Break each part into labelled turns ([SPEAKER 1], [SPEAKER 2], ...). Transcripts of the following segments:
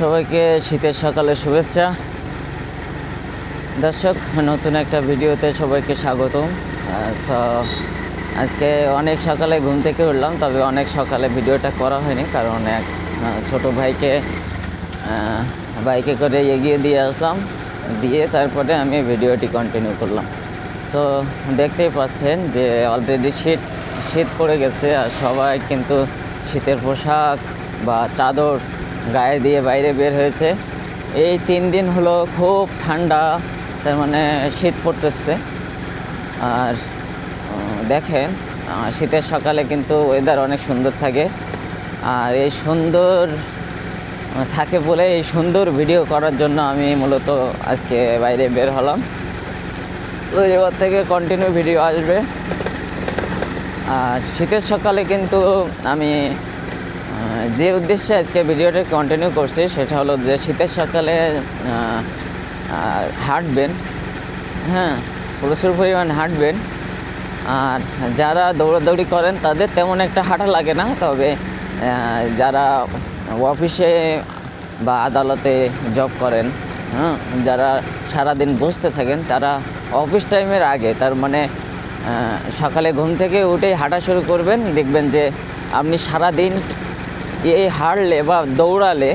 [SPEAKER 1] সবাইকে শীতের সকালে শুভেচ্ছা। দর্শক, নতুন একটা ভিডিওতে সবাইকে স্বাগতম। সো আজকে অনেক সকালে ঘুম থেকে উঠলাম, তবে অনেক সকালে ভিডিওটা করা হয়নি, কারণ এক ছোট ভাইকে বাইকে করে এগিয়ে দিয়ে আসলাম। দিয়ে তারপরে আমি ভিডিওটি কন্টিনিউ করলাম। সো দেখতেই পাচ্ছেন যে অলরেডি শীত শীত পড়ে গেছে, আর সবাই কিন্তু শীতের পোশাক বা চাদর গায়ে দিয়ে বাইরে বের হয়েছে। এই তিন দিন হলো খুব ঠান্ডা, তার মানে শীত পড়তেছে। আর দেখেন শীতের সকালে কিন্তু ওয়েদার অনেক সুন্দর থাকে। আর এই সুন্দর থাকে বলে এই সুন্দর ভিডিও করার জন্য আমি মূলত আজকে বাইরে বের হলাম। তো এবার থেকে কন্টিনিউ ভিডিও আসবে। আর শীতের সকালে কিন্তু আমি যে উদ্দেশ্যে আজকে ভিডিওটা কন্টিনিউ করছি, সেটা হলো যে শীতের সকালে হাঁটবেন। হ্যাঁ প্রচুর পরিমাণ হাঁটবেন। আর যারা দৌড়াদৌড়ি করেন, তাদের তেমন একটা হাঁটা লাগে না। তবে যারা অফিসে বা আদালতে জব করেন হ্যাঁ যারা সারাদিন বসতে থাকেন, তারা অফিস টাইমের আগে, তার মানে সকালে ঘুম থেকে উঠেই হাঁটা শুরু করবেন। দেখবেন যে, আপনি সারাদিন এই হাঁটলে বা দৌড়ালে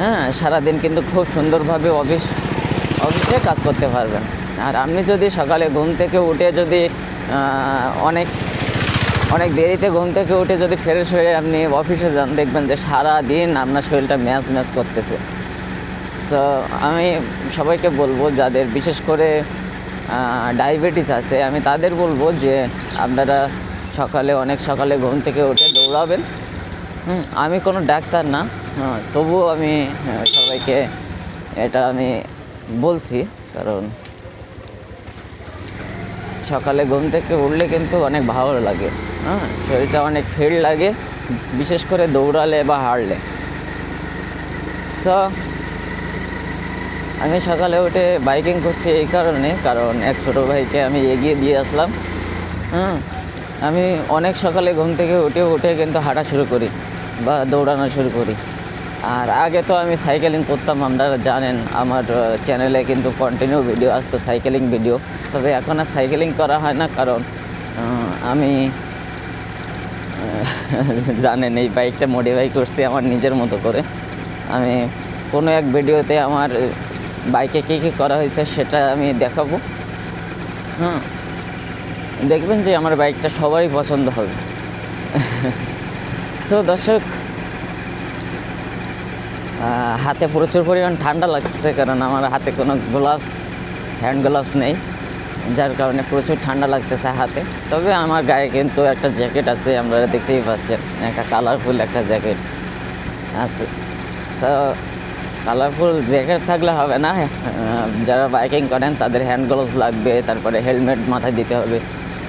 [SPEAKER 1] হ্যাঁ সারাদিন কিন্তু খুব সুন্দরভাবে অফিস, অফিসে কাজ করতে পারবেন। আর আপনি যদি সকালে ঘুম থেকে উঠে যদি অনেক অনেক দেরিতে ঘুম থেকে উঠে যদি ফ্রেশ হয়ে আপনি অফিসে যান, দেখবেন যে সারা দিন আপনার শরীরটা ম্যাচ ম্যাচ করতেছে। তো আমি সবাইকে বলব, যাদের বিশেষ করে ডায়াবেটিস আছে, আমি তাদের বলব যে আপনারা সকালে, অনেক সকালে ঘুম থেকে উঠে দৌড়াবেন। আমি কোনো ডাক্তার না হ্যাঁ, তবুও আমি সবাইকে এটা আমি বলছি কারণ সকালে ঘুম থেকে উঠলে কিন্তু অনেক ভালো লাগে হ্যাঁ শরীরটা অনেক ফিট লাগে বিশেষ করে দৌড়ালে বা হাঁটলে। সো আমি সকালে উঠে বাইকিং করছি এই কারণে কারণ এক ছোটো ভাইকে আমি এগিয়ে দিয়ে আসলাম হ্যাঁ আমি অনেক সকালে ঘুম থেকে উঠে উঠে কিন্তু হাঁটা শুরু করি। বা দৌড়ানো শুরু করি। আর আগে তো আমি সাইকেলিং করতাম, আপনারা জানেন আমার চ্যানেলে কিন্তু কন্টিনিউ ভিডিও আসতো সাইকেলিং ভিডিও তবে এখন আর সাইকেলিং করা হয় না, কারণ আমি জানেন এই বাইকটা মডিফাই করছি আমার নিজের মতো করে। আমি কোনো এক ভিডিওতে আমার বাইকে কী কী করা হয়েছে সেটা আমি দেখাবো। হ্যাঁ দেখবেন যে আমার বাইকটা সবারই পছন্দ হবে। সো দর্শক? হাতে প্রচুর পরিমাণ ঠান্ডা লাগতেছে কারণ আমার হাতে কোনো গ্লাভস হ্যান্ড গ্লাভস নেই, যার কারণে প্রচুর ঠান্ডা লাগতেছে হাতে। তবে আমার গায়ে কিন্তু একটা জ্যাকেট আছে, আপনারা দেখতেই পাচ্ছেন, একটা কালারফুল একটা জ্যাকেট আছে। কালারফুল জ্যাকেট থাকলে হবে না যারা বাইকিং করেন তাদের হ্যান্ড গ্লাভস লাগবে, তারপরে হেলমেট মাথায় দিতে হবে।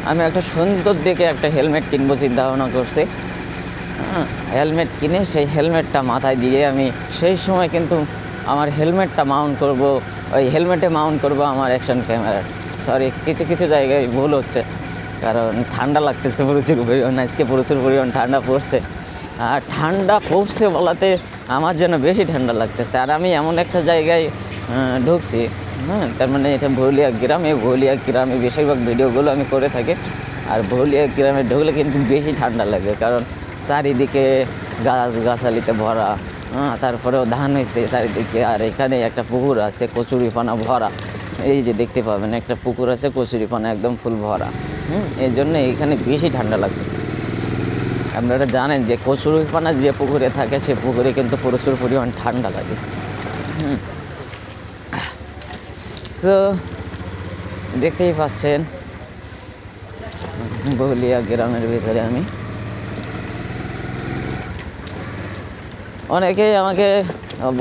[SPEAKER 1] আমি একটা সুন্দর দেখে একটা হেলমেট কিনবো, চিন্তা ভাবনা করছি। হেলমেট কিনে সেই হেলমেটটা মাথায় দিয়ে আমি সেই সময় কিন্তু আমার হেলমেটটা মাউন্ট করব, ওই হেলমেটে মাউন্ট করব আমার অ্যাকশন ক্যামেরা সরি কিছু কিছু জায়গায় ভুল হচ্ছে, কারণ ঠান্ডা লাগতেছে প্রচুর পরিমাণ, আজকে প্রচুর পরিমাণ ঠান্ডা পড়ছে। আর ঠান্ডা পড়ছে বলাতে আমার জন্য বেশি ঠান্ডা লাগতেছে। আর আমি এমন একটা জায়গায় ঢুকছি হ্যাঁ তার মানে এটা ভুলিয়া গ্রাম এই ভুলিয়া গ্রামে বেশিরভাগ ভিডিওগুলো আমি করে থাকি। আর ভুলিয়া গ্রামে ঢুকলে কিন্তু বেশি ঠান্ডা লাগে, কারণ চারিদিকে গাছ গাছালিতে ভরা হ্যাঁ তারপরেও ধান হয়েছে চারিদিকে, আর এখানে একটা পুকুর আছে, কচুরিপানা ভরা। এই যে দেখতে পাবেন, একটা পুকুর আছে, কচুরিপানা একদম ফুল ভরা। হুম, এই জন্য এখানে বেশি ঠান্ডা লাগতেছে। আপনারা জানেন যে কচুরিপানা যে পুকুরে থাকে, সে পুকুরে কিন্তু প্রচুর পরিমাণ ঠান্ডা লাগে। হুম। সো দেখতেই পাচ্ছেন বগুলিয়া গ্রামের ভিতরে আমি অনেকেই আমাকে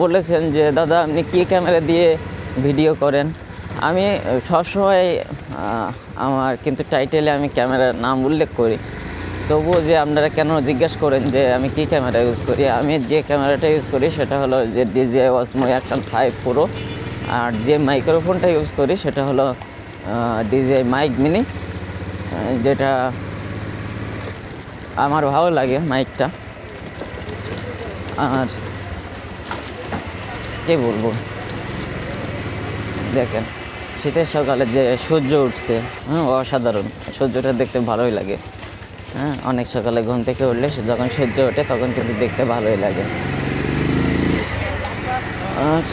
[SPEAKER 1] বলেছেন যে, দাদা, আপনি কী ক্যামেরা দিয়ে ভিডিও করেন? আমি সবসময় আমার কিন্তু টাইটেলে আমি ক্যামেরার নাম উল্লেখ করি। তবুও যে আপনারা কেন জিজ্ঞেস করেন যে, আমি কী ক্যামেরা ইউজ করি? আমি যে ক্যামেরাটা ইউজ করি সেটা হলো যে DJI Osmo action five pro, আর যে মাইক্রোফোনটা ইউজ করি সেটা হলো ডিজিআই মাইক মিনি যেটা আমার ভালো লাগে মাইকটা। আর কে বলব? দেখেন, শীতের সকালে যে সূর্য উঠছে হ্যাঁ অসাধারণ। সূর্যটা দেখতে ভালোই লাগে। হ্যাঁ অনেক সকালে ঘুম থেকে উঠলে যখন সূর্য ওঠে, তখন কিন্তু দেখতে ভালোই লাগে। আর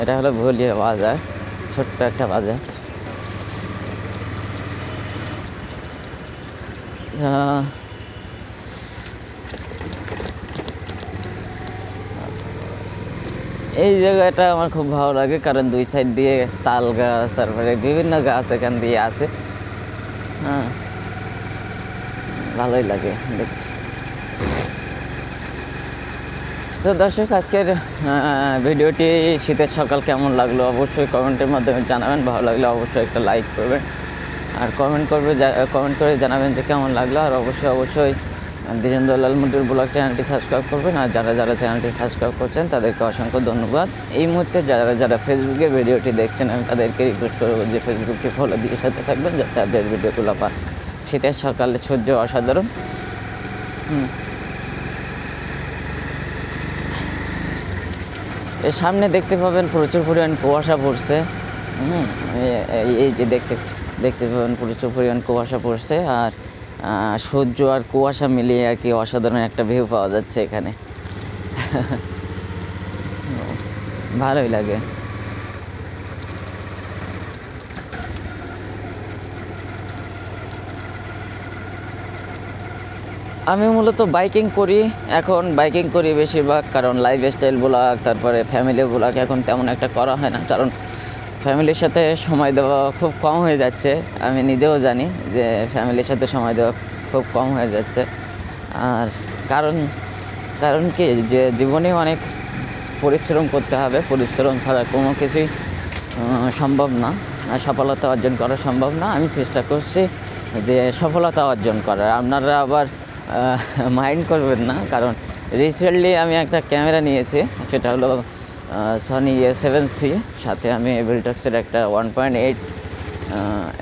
[SPEAKER 1] এটা হলো ভুলিয়া বাজার, ছোট্ট একটা বাজার। আচ্ছা, এই জায়গাটা আমার খুব ভালো লাগে কারণ দুই সাইড দিয়ে তাল গাছ তারপরে বিভিন্ন গাছ এখান দিয়ে আছে। হ্যাঁ ভালোই লাগে দেখতে। তো দর্শক আজকের ভিডিওটি শীতের সকাল কেমন লাগল অবশ্যই কমেন্টের মাধ্যমে জানাবেন ভালো লাগলে অবশ্যই একটা লাইক করবেন। আর কমেন্ট করবে কমেন্ট করে জানাবেন যে কেমন লাগল। আর অবশ্যই অবশ্যই দ্বিজেন্দ্র লাল মুন্ডির ব্লগ চ্যানেলটি সাবস্ক্রাইব করবেন। আর যারা যারা চ্যানেলটি সাবস্ক্রাইব করছেন, তাদেরকে অসংখ্য ধন্যবাদ। এই মুহূর্তে যারা যারা ফেসবুকে ভিডিওটি দেখছেন, আমি তাদেরকে রিকোয়েস্ট করব যে ফেসবুকটি ফলো দিয়ে সাথে থাকবেন, যাতে আপডেট ভিডিওগুলো পান। শীতের সকালে সূর্য অসাধারণ। এর সামনে দেখতে পাবেন প্রচুর পরিমাণ কুয়াশা পড়ছে। এই যে দেখতে দেখতে পাবেন প্রচুর পরিমাণ কুয়াশা পড়ছে আর সূর্য আর কুয়াশা মিলিয়ে আর কি অসাধারণ একটা ভিউ পাওয়া যাচ্ছে এখানে। ভালোই লাগে। আমি মূলত বাইকিং করি, এখন বাইকিং করি বেশিরভাগ, কারণ লাইফ স্টাইল ব্লগ, তারপরে ফ্যামিলি ব্লগ এখন তেমন একটা করা হয় না। কারণ ফ্যামিলির সাথে সময় দেওয়া খুব কম হয়ে যাচ্ছে। আমি নিজেও জানি যে ফ্যামিলির সাথে সময় দেওয়া খুব কম হয়ে যাচ্ছে। আর কারণ কারণ কি যে জীবনে অনেক পরিশ্রম করতে হবে। পরিশ্রম ছাড়া কোনো কিছুই সম্ভব না। আর সফলতা অর্জন করা সম্ভব না। আমি চেষ্টা করছি যে সফলতা অর্জন করার। আপনারা আবার মাইন্ড করবেন না। কারণ রিসেন্টলি আমি একটা ক্যামেরা নিয়েছি। সেটা হলো সনি এ সেভেন সি সাথে আমি বিলটক্সের একটা ওয়ান পয়েন্ট এইট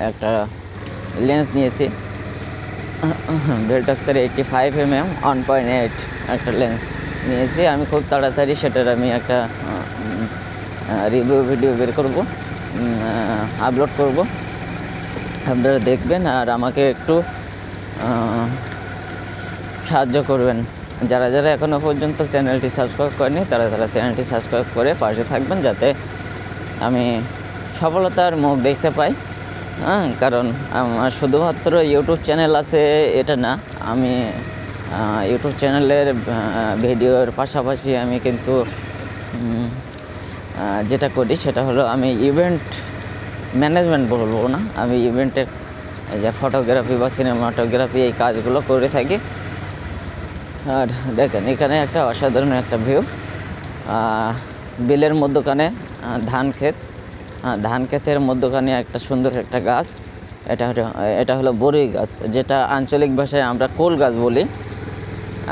[SPEAKER 1] একটা লেন্স নিয়েছি। বেলটক্সের eighty five M M one point eight একটা লেন্স নিয়েছি। আমি খুব তাড়াতাড়ি সেটার আমি একটা রিভিউ ভিডিও বের করব আপলোড করব। আপনারা দেখবেন আর আমাকে একটু সাহায্য করবেন। যারা যারা এখনও পর্যন্ত চ্যানেলটি সাবস্ক্রাইব করেনি, তারা তারা চ্যানেলটি সাবস্ক্রাইব করে পাশে থাকবেন যাতে আমি সফলতার মুখ দেখতে পাই। হ্যাঁ কারণ আমার শুধুমাত্র ইউটিউব চ্যানেল আছে এটা না, আমি ইউটিউব চ্যানেলের ভিডিওর পাশাপাশি আমি কিন্তু যেটা করি সেটা হলো আমি ইভেন্ট ম্যানেজমেন্ট বলব না, আমি ইভেন্টের যে ফটোগ্রাফি বা সিনেমাটোগ্রাফি এই কাজগুলো করে থাকি। আর দেখেন, এখানে একটা অসাধারণ একটা ভিউ বিলের মধ্যখানে ধান ক্ষেত। ধান ক্ষেতের মধ্যখানে একটা সুন্দর একটা গাছ, এটা হলো এটা হলো বরই গাছ, যেটা আঞ্চলিক ভাষায় আমরা কোল গাছ বলি।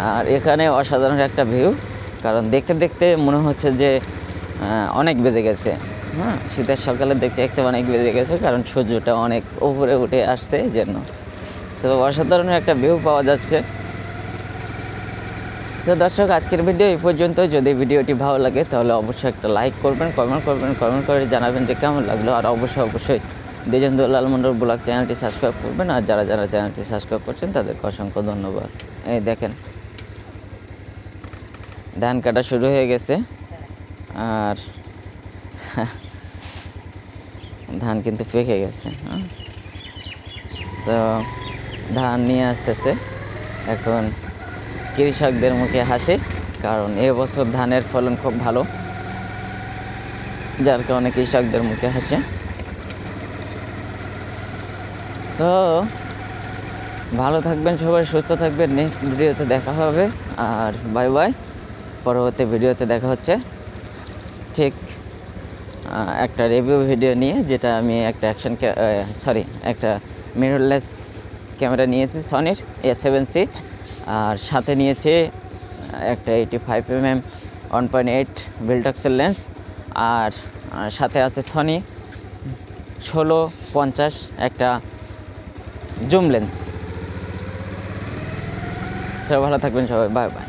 [SPEAKER 1] আর এখানে অসাধারণ একটা ভিউ কারণ দেখতে দেখতে মনে হচ্ছে যে অনেক বেজে গেছে। হ্যাঁ শীতের সকালে দেখতে দেখতে অনেক বেজে গেছে, কারণ সূর্যটা অনেক উপরে উঠে আসছে, এই জন্য। সো অসাধারণ একটা ভিউ পাওয়া যাচ্ছে। তো দর্শক, আজকের ভিডিও এই পর্যন্ত যদি ভিডিওটি ভালো লাগে, তাহলে অবশ্যই একটা লাইক করবেন কমেন্ট করবেন কমেন্ট করে জানাবেন যে কেমন লাগল। আর অবশ্যই অবশ্যই দেজেন্দ্র লাল মন্ডল ব্লগ চ্যানেলটি সাবস্ক্রাইব করবেন। আর যারা যারা চ্যানেলটি সাবস্ক্রাইব করছেন, তাদেরকে অসংখ্য ধন্যবাদ। এই দেখেন, ধান কাটা শুরু হয়ে গেছে। আর ধান কিন্তু পেকে গেছে হ্যাঁ? তো ধান নিয়ে আসতেছে। এখন কৃষকদের মুখে হাসি, কারণ এবছর ধানের ফলন খুব ভালো, যার কারণে কৃষকদের মুখে হাসি। সো ভালো থাকবেন সবাই, সুস্থ থাকবেন। নেক্সট ভিডিওতে দেখা হবে, আর বাই বাই পরবর্তী ভিডিওতে দেখা হচ্ছে। ঠিক একটা রিভিউ ভিডিও নিয়ে, যেটা আমি একটা অ্যাকশন সরি একটা মিররলেস ক্যামেরা নিয়েছি সনির এ সেভেন সি আর সাথে নিয়েছে একটা eighty five M M one point eight বিলটক্সের lens আর আর সাথে আছে সনি ষোলো পঞ্চাশ একটা জুম লেন্স সবাই ভালো থাকবেন সবাই বাই বাই